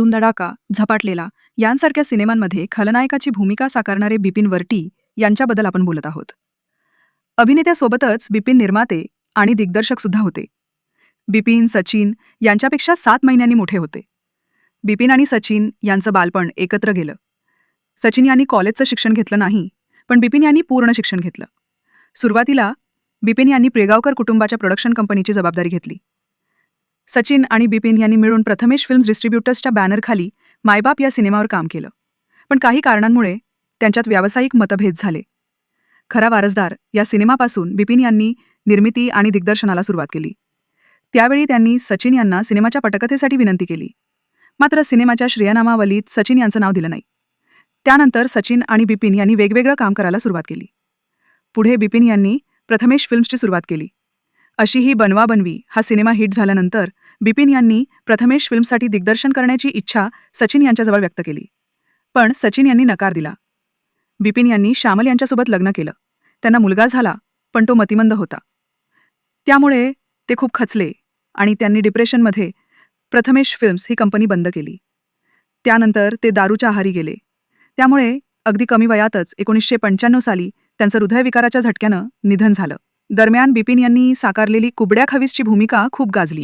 धुमधडाका झपाटलेला. यांसारख्या सिनेमांमध्ये खलनायकाची भूमिका साकारणारे बिपिन वर्टी यांच्याबद्दल आपण बोलत आहोत. अभिनेत्यासोबतच बिपिन निर्माते आणि दिग्दर्शक सुद्धा होते. बिपिन सचिन यांच्यापेक्षा सात महिन्यांनी मोठे होते. बिपिन आणि सचिन यांचं बालपण एकत्र गेलं. सचिन यांनी कॉलेजचं शिक्षण घेतलं नाही पण बिपिन यांनी पूर्ण शिक्षण घेतलं. सुरुवातीला बिपिन यांनी प्रेगावकर कुटुंबाच्या प्रोडक्शन कंपनीची जबाबदारी घेतली. सचिन आणि बिपिन यांनी मिळून प्रथमेश फिल्म्स डिस्ट्रीब्युटर्सच्या बॅनरखाली मायबाप या सिनेमावर काम केलं. पण काही कारणांमुळे त्यांच्यात व्यावसायिक मतभेद झाले. खरा वारसदार या सिनेमापासून बिपिन यांनी निर्मिती आणि दिग्दर्शनाला सुरुवात केली. त्यावेळी त्यांनी सचिन यांना सिनेमाच्या पटकथेसाठी विनंती केली. मात्र सिनेमाच्या श्रेयनामावलीत सचिन यांचं नाव दिलं नाही. त्यानंतर सचिन आणि बिपिन यांनी वेगवेगळं काम करायला सुरुवात केली. पुढे बिपिन यांनी प्रथमेश फिल्म्सची सुरुवात केली. अशी ही बनवा बनवी हा सिनेमा हिट झाल्यानंतर बिपिन यांनी प्रथमेश फिल्मसाठी दिग्दर्शन करण्याची इच्छा सचिन यांच्याजवळ व्यक्त केली. पण सचिन यांनी नकार दिला. बिपिन यांनी श्यामल यांच्यासोबत लग्न केलं. त्यांना मुलगा झाला पण तो मतिमंद होता. त्यामुळे ते खूप खचले आणि त्यांनी डिप्रेशनमध्ये प्रथमेश फिल्म्स ही कंपनी बंद केली. त्यानंतर ते दारूच्या आहारी गेले. त्यामुळे अगदी कमी वयातच एकोणीसशे पंच्याण्णव साली त्यांचं हृदयविकाराच्या झटक्यानं निधन झालं. दरम्यान बिपिन यांनी साकारलेली कुबड्या खवीसची भूमिका खूप गाजली.